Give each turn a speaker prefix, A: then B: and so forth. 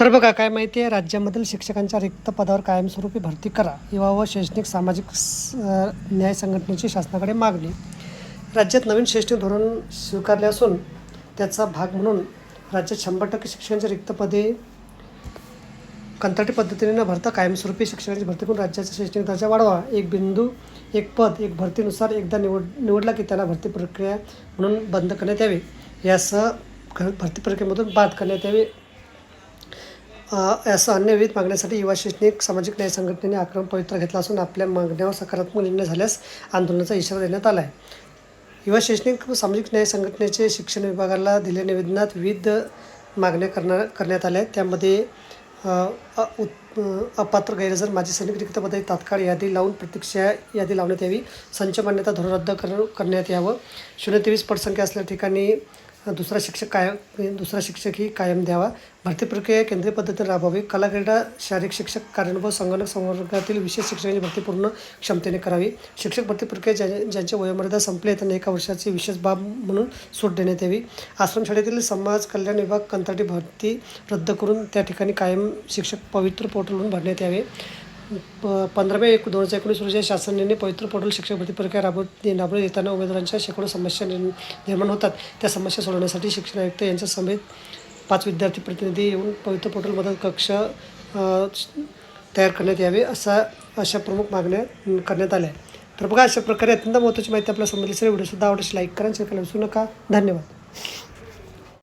A: तर बघा काय माहिती आहे? राज्यामधील शिक्षकांच्या रिक्त पदावर कायमस्वरूपी भरती करा. युवा व शैक्षणिक सामाजिक स- न्याय संघटनेची शासनाकडे मागणी. राज्यात नवीन शैक्षणिक धोरण स्वीकारले असून त्याचा भाग म्हणून राज्यात शंभर टक्के शिक्षकांची रिक्त पदे कंत्राटी पद्धतीने न भरता कायमस्वरूपी शिक्षकांची भरती करून राज्याचा शैक्षणिक दर्जा वाढवा. एक बिंदू एक पद एक भरतीनुसार एकदा निवड निवडला की त्याला भरती प्रक्रिया म्हणून बंद करण्यात यावी. यासह भरती प्रक्रियेमधून बाद करण्यात यावे. असं अन्य विविध मागण्यासाठी युवा शैक्षणिक सामाजिक न्याय संघटनेने आक्रमक पवित्रा घेतला असून आपल्या मागण्यावर सकारात्मक निर्णय झाल्यास आंदोलनाचा इशारा देण्यात आला आहे युवा शैक्षणिक व सामाजिक न्याय संघटनेचे शिक्षण विभागाला दिलेल्या निवेदनात विविध मागण्या करणार करण्यात आल्या आहेत. त्यामध्ये उत- अपात्र गैरहजर माजी सैनिक रिक्त पदे तात्काळ यादी लावून प्रतीक्षा यादी लावण्यात यावी. संच मान्यता धोरण रद्द कर करण्यात यावं. शून्य तेवीस पटसंख्या असलेल्या ठिकाणी दुसरा शिक्षक कायम दुसरा शिक्षकही कायम द्यावा. भरती प्रक्रिया केंद्रीय पद्धतीने राबवावी. कला क्रीडा शारीरिक शिक्षक कार्यानुभव संगणक संवर्गातील विशेष शिक्षकांची भरती पूर्ण क्षमतेने करावी. शिक्षक भरती प्रक्रिया ज्या ज्यांच्या वयोमर्यादा संपले त्यांना एका वर्षाची विशेष बाब म्हणून सूट देण्यात यावी. आश्रमशाळेतील समाज कल्याण विभाग कंत्राटी भरती रद्द करून त्या ठिकाणी कायम शिक्षक पवित्र पोर्टलवरून भरण्यात यावे. प पंधरा मे एक दोन हजार एकोणीस रोजी शासनाने पवित्र पोर्टल शिक्षक भरती प्रक्रिया राबवते राबवत येताना उमेदवारांच्या शेकडो समस्या निर्माण होतात. त्या समस्या सोडवण्यासाठी शिक्षण आयुक्त यांच्या समेत पाच विद्यार्थी प्रतिनिधी येऊन पवित्र पोर्टल मदत कक्ष तयार करण्यात यावे असा अशा प्रमुख मागण्या करण्यात आल्या. तर बघा अशा प्रकारे अत्यंत महत्त्वाची माहिती आपल्या समजली सर व्हिडिओ सुद्धा लाईक करा शेअर करायला विसरू नका. धन्यवाद.